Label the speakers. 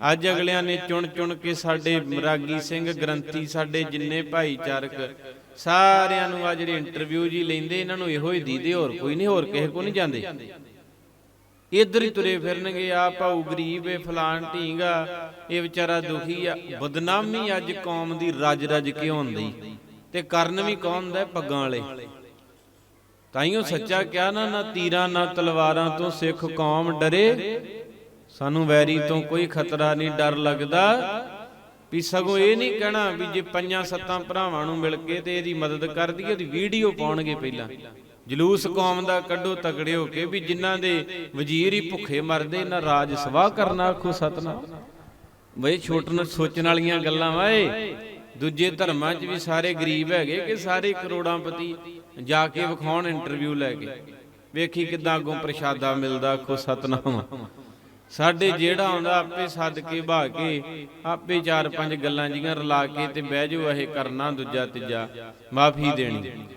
Speaker 1: ਅੱਜ ਅਗਲਿਆਂ ਨੇ ਚੁਣ ਚੁਣ ਕੇ ਸਾਡੇ ਰਾਗੀ ਸਿੰਘ ਗ੍ਰੰਥੀ, ਸਾਡੇ ਜਿੰਨੇ ਭਾਈਚਾਰਕ ਸਾਰਿਆਂ ਨੂੰ ਆ ਜਿਹੜੇ ਇੰਟਰਵਿਊ ਜੀ ਲੈਂਦੇ, ਇਹਨਾਂ ਨੂੰ ਇਹੋ ਹੀ ਦੀਦੇ, ਹੋਰ ਕੋਈ ਨਹੀਂ, ਹੋਰ ਕਿਸੇ ਕੋ ਨਹੀਂ ਜਾਂਦੇ। ਇਧਰ ਹੀ ਤੁਰੇ ਫਿਰਨਗੇ ਆ ਭਾਊ ਗਰੀਬ ਏ, ਫਲਾਣ ਢੀਂਗਾ ਇਹ ਵਿਚਾਰਾ ਦੁਖੀ ਆ। ਬਦਨਾਮੀ ਅੱਜ ਕੌਮ ਦੀ ਰਜ ਰੱਜ ਕੇ ਹੁੰਦੀ ਤੇ ਕਰਨ ਵੀ ਕੌਣ ਦਾ ਪੱਗਾਂ ਵਾਲੇ। ਤਾਈਓ ਸੱਚਾ ਕਿਹਾ ਨਾ ਨਾ ਤੀਰਾਂ, ਨਾ ਤਲਵਾਰਾਂ ਤੋਂ ਸਿੱਖ ਕੌਮ ਡਰੇ। ਸਾਨੂੰ ਵੈਰੀ ਤੋਂ ਕੋਈ ਖਤਰਾ ਨਹੀਂ, ਡਰ ਲੱਗਦਾ ਵੀ ਸਗੋਂ ਇਹ ਨਹੀਂ ਕਹਿਣਾ ਵੀ ਜੇ ਪੰਜਾਂ ਸੱਤਾਂ ਭਰਾਵਾਂ ਨੂੰ ਮਿਲ ਕੇ ਤੇ ਇਹਦੀ ਮਦਦ ਕਰ ਦਈਏ ਉਹਦੀ ਵੀਡੀਓ ਪਾਉਣਗੇ ਪਹਿਲਾਂ। ਜਲੂਸ ਕੌਮ ਦਾ ਕੱਢੋ ਤਕੜੇ ਹੋ ਕੇ ਵੀ ਜਿਨ੍ਹਾਂ ਦੇ ਵਜ਼ੀਰ ਹੀ ਭੁੱਖੇ ਮਰਦੇ ਨਾ ਰਾਜ ਸਵਾਹ ਕਰਨਾ ਆਖੋ ਸਤਨਾਮ। ਬਈ ਛੋਟਨ ਸੋਚਣ ਵਾਲੀਆਂ ਗੱਲਾਂ ਵਾਏ ਦੂਜੇ ਧਰਮਾਂ 'ਚ ਵੀ ਸਾਰੇ ਗਰੀਬ ਹੈਗੇ ਕਿ ਸਾਰੇ ਕਰੋੜਾਂਪਤੀ ਜਾ ਕੇ ਵਿਖਾਉਣ ਇੰਟਰਵਿਊ ਲੈ ਕੇ। ਵੇਖੀ ਕਿਦਾਂ ਅੱਗੋਂ ਪ੍ਰਸ਼ਾਦਾ ਮਿਲਦਾ, ਆਖੋ ਸਤਨਾਮ। ਸਾਡੇ ਜਿਹੜਾ ਆਉਂਦਾ, ਆਪੇ ਸੱਦ ਕੇ ਭਾ ਕੇ ਆਪੇ ਚਾਰ ਪੰਜ ਗੱਲਾਂ ਜੀਆਂ ਰਲਾ ਕੇ ਤੇ ਬਹਿ ਜਾਓ, ਇਹ ਕਰਨਾ ਦੂਜਾ ਤੀਜਾ, ਮਾਫੀ ਦੇਣੀ।